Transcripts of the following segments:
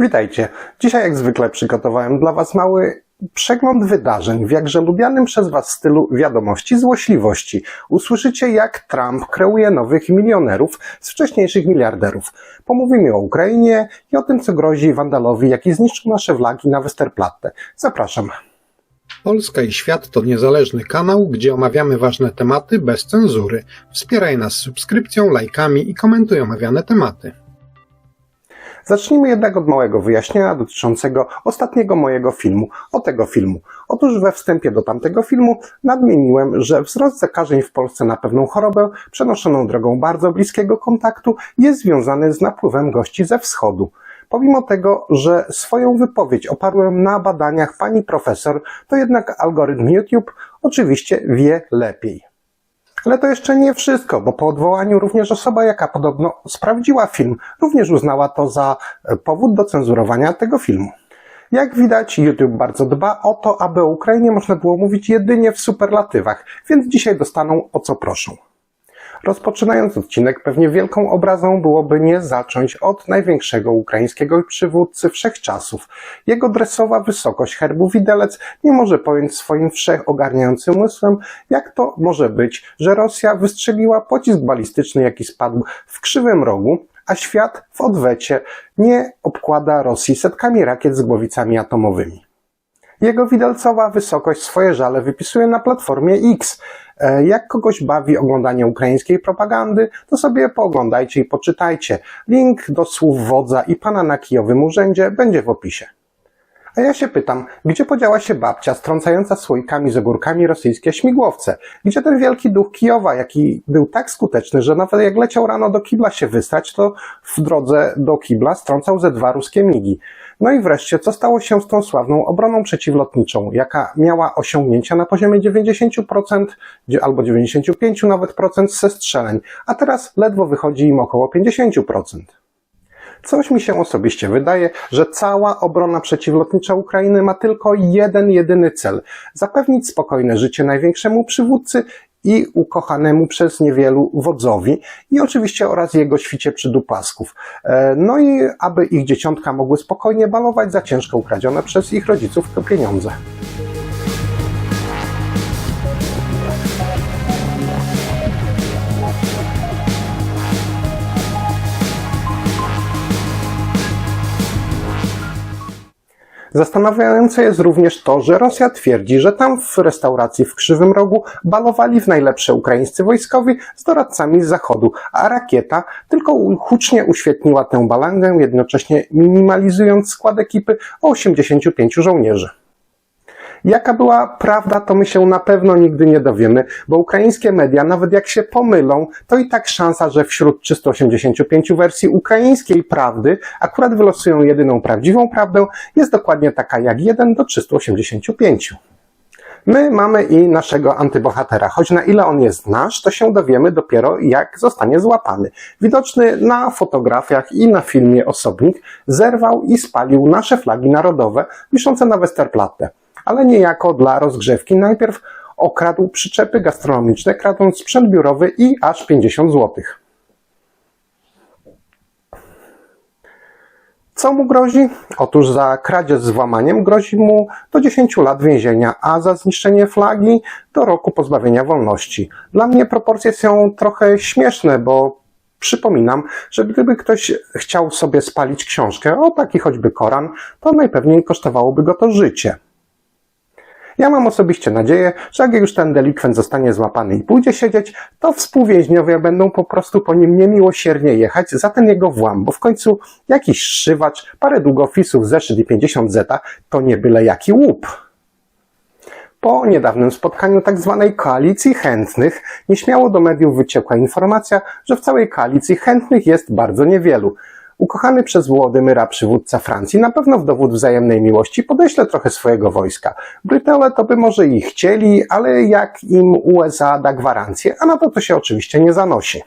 Witajcie. Dzisiaj jak zwykle przygotowałem dla Was mały przegląd wydarzeń w jakże lubianym przez Was stylu wiadomości złośliwości. Usłyszycie jak Trump kreuje nowych milionerów z wcześniejszych miliarderów. Pomówimy o Ukrainie i o tym, co grozi wandalowi, jaki zniszczył nasze flagi na Westerplatte. Zapraszam. Polska i Świat to niezależny kanał, gdzie omawiamy ważne tematy bez cenzury. Wspieraj nas subskrypcją, lajkami i komentuj omawiane tematy. Zacznijmy jednak od małego wyjaśnienia dotyczącego ostatniego mojego filmu, o tego filmu. Otóż we wstępie do tamtego filmu nadmieniłem, że wzrost zakażeń w Polsce na pewną chorobę przenoszoną drogą bardzo bliskiego kontaktu jest związany z napływem gości ze wschodu. Pomimo tego, że swoją wypowiedź oparłem na badaniach pani profesor, to jednak algorytm YouTube oczywiście wie lepiej. Ale to jeszcze nie wszystko, bo po odwołaniu również osoba, jaka podobno sprawdziła film, również uznała to za e, powód do cenzurowania tego filmu. Jak widać, YouTube bardzo dba o to, aby o Ukrainie można było mówić jedynie w superlatywach, więc dzisiaj dostaną o co proszą. Rozpoczynając odcinek, pewnie wielką obrazą byłoby nie zacząć od największego ukraińskiego przywódcy wszechczasów. Jego dresowa wysokość herbu widelec nie może pojąć swoim wszechogarniającym umysłem, jak to może być, że Rosja wystrzeliła pocisk balistyczny, jaki spadł w krzywym rogu, a świat w odwecie nie obkłada Rosji setkami rakiet z głowicami atomowymi. Jego widelcowa wysokość swoje żale wypisuje na platformie X. E, Jak kogoś bawi oglądanie ukraińskiej propagandy, to sobie pooglądajcie i poczytajcie. Link do słów wodza i pana na kijowym urzędzie będzie w opisie. A ja się pytam, gdzie podziała się babcia strącająca słoikami z ogórkami rosyjskie śmigłowce? Gdzie ten wielki duch Kijowa, jaki był tak skuteczny, że nawet jak leciał rano do kibla się wystać, to w drodze do kibla strącał ze dwa ruskie migi? No i wreszcie, co stało się z tą sławną obroną przeciwlotniczą, jaka miała osiągnięcia na poziomie 90% gdzie- albo 95% nawet procent ze strzeleń, a teraz ledwo wychodzi im około 50%. Coś mi się osobiście wydaje, że cała obrona przeciwlotnicza Ukrainy ma tylko jeden jedyny cel zapewnić spokojne życie największemu przywódcy i ukochanemu przez niewielu wodzowi i oczywiście oraz jego świcie przydupasków. E, No i aby ich dzieciątka mogły spokojnie balować za ciężko ukradzione przez ich rodziców pieniądze. Zastanawiające jest również to, że Rosja twierdzi, że tam w restauracji w Krzywym Rogu balowali w najlepsze ukraińscy wojskowi z doradcami z zachodu, a rakieta tylko hucznie uświetniła tę balangę, jednocześnie minimalizując skład ekipy o 85 żołnierzy. Jaka była prawda, to my się na pewno nigdy nie dowiemy, bo ukraińskie media, nawet jak się pomylą, to i tak szansa, że wśród 385 wersji ukraińskiej prawdy akurat wylosują jedyną prawdziwą prawdę, jest dokładnie taka jak 1 do 385. My mamy i naszego antybohatera, choć na ile on jest nasz, to się dowiemy dopiero jak zostanie złapany. Widoczny na fotografiach i na filmie osobnik zerwał i spalił nasze flagi narodowe wiszące na Westerplatte ale niejako dla rozgrzewki najpierw okradł przyczepy gastronomiczne, kradąc sprzęt biurowy i aż 50 zł. Co mu grozi? Otóż za kradzież z włamaniem grozi mu do 10 lat więzienia, a za zniszczenie flagi do roku pozbawienia wolności. Dla mnie proporcje są trochę śmieszne, bo Przypominam, że gdyby ktoś chciał sobie spalić książkę, o taki choćby Koran, to najpewniej kosztowałoby go to życie. Ja mam osobiście nadzieję, że jak już ten delikwent zostanie złapany i pójdzie siedzieć, to współwięźniowie będą po prostu po nim niemiłosiernie jechać za ten jego włam, bo w końcu jakiś szywacz, parę długofisów, zeszyt i 50 zeta to nie byle jaki łup. Po niedawnym spotkaniu tzw. koalicji chętnych nieśmiało do mediów wyciekła informacja, że w całej koalicji chętnych jest bardzo niewielu. Ukochany przez Włodymyra przywódca Francji na pewno w dowód wzajemnej miłości podeśle trochę swojego wojska. Brytole to by może i chcieli, ale jak im USA da gwarancję, a na to to się oczywiście nie zanosi.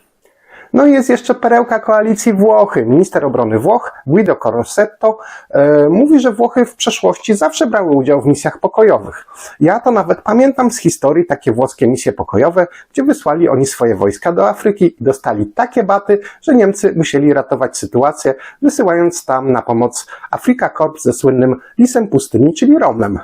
No i jest jeszcze perełka koalicji Włochy. Minister obrony Włoch, Guido Corsetto, e, mówi, że Włochy w przeszłości zawsze brały udział w misjach pokojowych. Ja to nawet pamiętam z historii takie włoskie misje pokojowe, gdzie wysłali oni swoje wojska do Afryki i dostali takie baty, że Niemcy musieli ratować sytuację, wysyłając tam na pomoc Afrika Korps ze słynnym lisem pustyni, czyli Romem.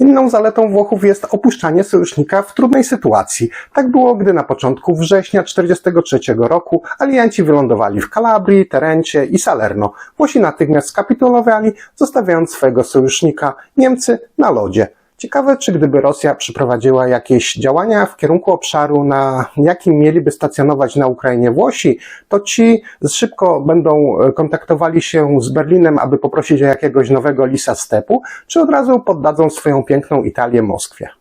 Inną zaletą Włochów jest opuszczanie sojusznika w trudnej sytuacji. Tak było, gdy na początku września 1943 roku alianci wylądowali w Kalabrii, Terencie i Salerno. Włosi natychmiast skapitulowali, zostawiając swojego sojusznika Niemcy na lodzie. Ciekawe, czy gdyby Rosja przeprowadziła jakieś działania w kierunku obszaru, na jakim mieliby stacjonować na Ukrainie Włosi, to ci szybko będą e, kontaktowali się z Berlinem, aby poprosić o jakiegoś nowego lisa stepu, czy od razu poddadzą swoją piękną Italię Moskwie.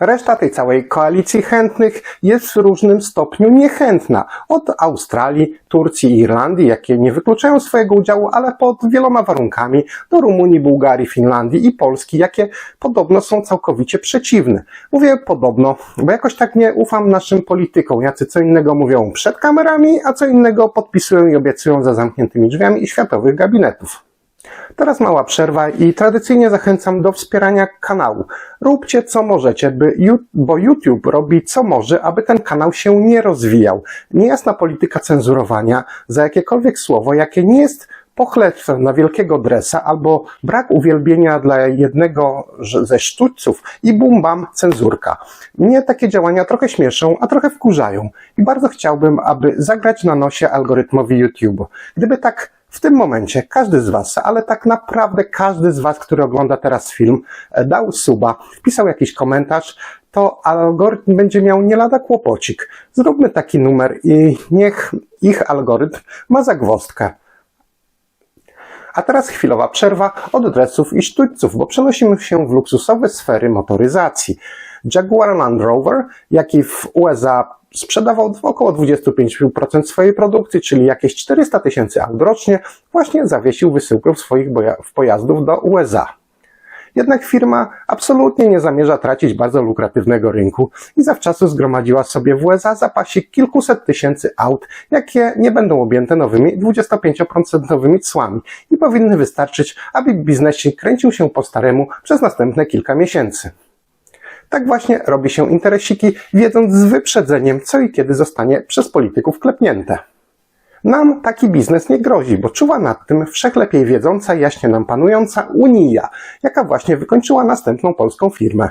Reszta tej całej koalicji chętnych jest w różnym stopniu niechętna. Od Australii, Turcji i Irlandii, jakie nie wykluczają swojego udziału, ale pod wieloma warunkami, do Rumunii, Bułgarii, Finlandii i Polski, jakie podobno są całkowicie przeciwne. Mówię podobno, bo jakoś tak nie ufam naszym politykom, jacy co innego mówią przed kamerami, a co innego podpisują i obiecują za zamkniętymi drzwiami i światowych gabinetów. Teraz mała przerwa i tradycyjnie zachęcam do wspierania kanału. Róbcie co możecie, by, bo YouTube robi co może, aby ten kanał się nie rozwijał. Niejasna polityka cenzurowania za jakiekolwiek słowo, jakie nie jest pochlebstwem na wielkiego dresa albo brak uwielbienia dla jednego ze sztućców i bum bam cenzurka. Mnie takie działania trochę śmieszą, a trochę wkurzają i bardzo chciałbym, aby zagrać na nosie algorytmowi YouTube. Gdyby tak w tym momencie każdy z Was, ale tak naprawdę każdy z Was, który ogląda teraz film, e, dał suba, wpisał jakiś komentarz, to algorytm będzie miał nie lada kłopocik. Zróbmy taki numer i niech ich algorytm ma zagwozdkę. A teraz chwilowa przerwa od dresów i sztućców, bo przenosimy się w luksusowe sfery motoryzacji. Jaguar Land Rover, jaki w USA sprzedawał około 25% swojej produkcji, czyli jakieś 400 tysięcy aut rocznie, właśnie zawiesił wysyłkę swoich pojazdów do USA. Jednak firma absolutnie nie zamierza tracić bardzo lukratywnego rynku i zawczasu zgromadziła sobie w USA zapasik kilkuset tysięcy aut, jakie nie będą objęte nowymi 25% cłami i powinny wystarczyć, aby biznesik kręcił się po staremu przez następne kilka miesięcy. Tak właśnie robi się interesiki, wiedząc z wyprzedzeniem, co i kiedy zostanie przez polityków klepnięte. Nam taki biznes nie grozi, bo czuwa nad tym wszechlepiej wiedząca jaśnie nam panująca Unia, jaka właśnie wykończyła następną polską firmę.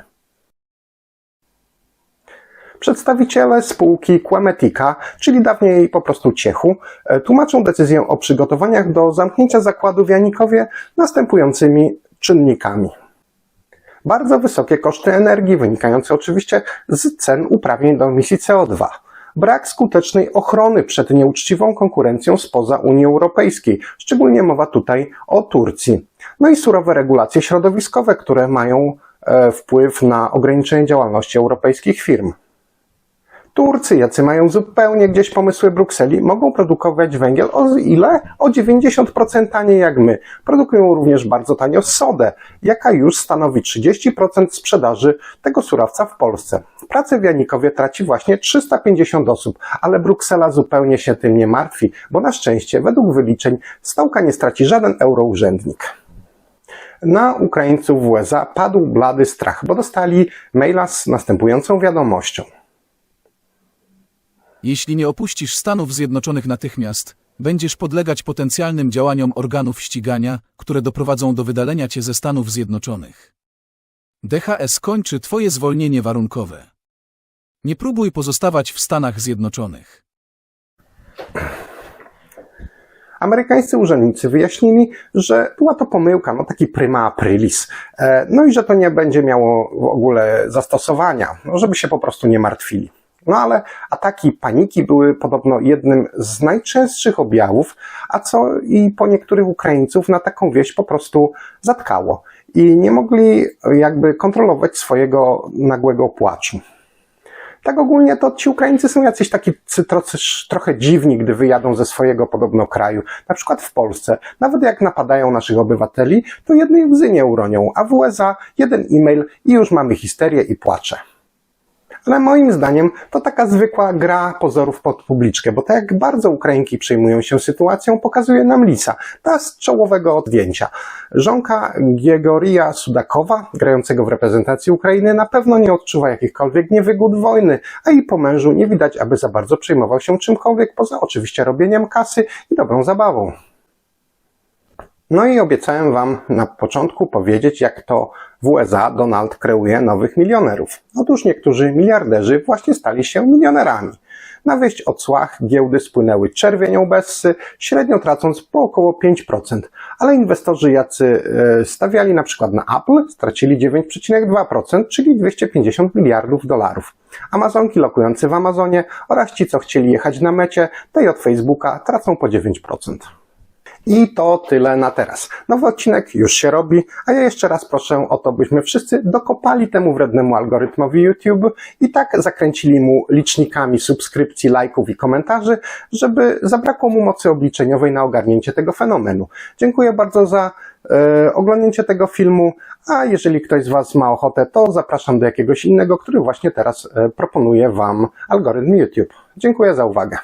Przedstawiciele spółki Quemetica, czyli dawniej po prostu Ciechu, e, tłumaczą decyzję o przygotowaniach do zamknięcia zakładu w Janikowie następującymi czynnikami. Bardzo wysokie koszty energii, wynikające oczywiście z cen uprawnień do emisji CO2. Brak skutecznej ochrony przed nieuczciwą konkurencją spoza Unii Europejskiej, szczególnie mowa tutaj o Turcji. No i surowe regulacje środowiskowe, które mają e, wpływ na ograniczenie działalności europejskich firm. Turcy, jacy mają zupełnie gdzieś pomysły Brukseli, mogą produkować węgiel o ile? O 90% taniej jak my. Produkują również bardzo tanio sodę, jaka już stanowi 30% sprzedaży tego surowca w Polsce. Pracę w Janikowie traci właśnie 350 osób, ale Bruksela zupełnie się tym nie martwi, bo na szczęście według wyliczeń stołka nie straci żaden eurourzędnik. Na Ukraińców w USA padł blady strach, bo dostali maila z następującą wiadomością. Jeśli nie opuścisz Stanów Zjednoczonych natychmiast, będziesz podlegać potencjalnym działaniom organów ścigania, które doprowadzą do wydalenia cię ze Stanów Zjednoczonych. DHS kończy twoje zwolnienie warunkowe. Nie próbuj pozostawać w Stanach Zjednoczonych. Amerykańscy urzędnicy wyjaśnili, że była to pomyłka, no taki prima aprilis, E, no i że to nie będzie miało w ogóle zastosowania, no żeby się po prostu nie martwili. No ale ataki paniki były podobno jednym z najczęstszych objawów, a co i po niektórych Ukraińców na taką wieść po prostu zatkało i nie mogli jakby kontrolować swojego nagłego płaczu. Tak ogólnie to ci Ukraińcy są jacyś taki cy- trochę, trochę dziwni, gdy wyjadą ze swojego podobno kraju. Na przykład w Polsce, nawet jak napadają naszych obywateli, to jednej łzy nie uronią, a w USA jeden e-mail i już mamy histerię i płacze. Ale moim zdaniem to taka zwykła gra pozorów pod publiczkę, bo tak jak bardzo Ukrainki przejmują się sytuacją, pokazuje nam Lisa, ta z czołowego odjęcia. Żonka Giegoria Sudakowa, grającego w reprezentacji Ukrainy, na pewno nie odczuwa jakichkolwiek niewygód wojny, a i po mężu nie widać, aby za bardzo przejmował się czymkolwiek, poza oczywiście robieniem kasy i dobrą zabawą. No i obiecałem Wam na początku powiedzieć, jak to w USA Donald kreuje nowych milionerów. Otóż niektórzy miliarderzy właśnie stali się milionerami. Na wieść o cłach giełdy spłynęły czerwienią bessy, średnio tracąc po około 5%, ale inwestorzy jacy e, stawiali na przykład na Apple stracili 9,2%, czyli 250 miliardów dolarów. Amazonki lokujący w Amazonie oraz ci, co chcieli jechać na mecie, tej od Facebooka tracą po 9%. I to tyle na teraz. Nowy odcinek już się robi, a ja jeszcze raz proszę o to, byśmy wszyscy dokopali temu wrednemu algorytmowi YouTube i tak zakręcili mu licznikami subskrypcji, lajków i komentarzy, żeby zabrakło mu mocy obliczeniowej na ogarnięcie tego fenomenu. Dziękuję bardzo za e, oglądnięcie tego filmu, a jeżeli ktoś z Was ma ochotę, to zapraszam do jakiegoś innego, który właśnie teraz e, proponuje Wam algorytm YouTube. Dziękuję za uwagę.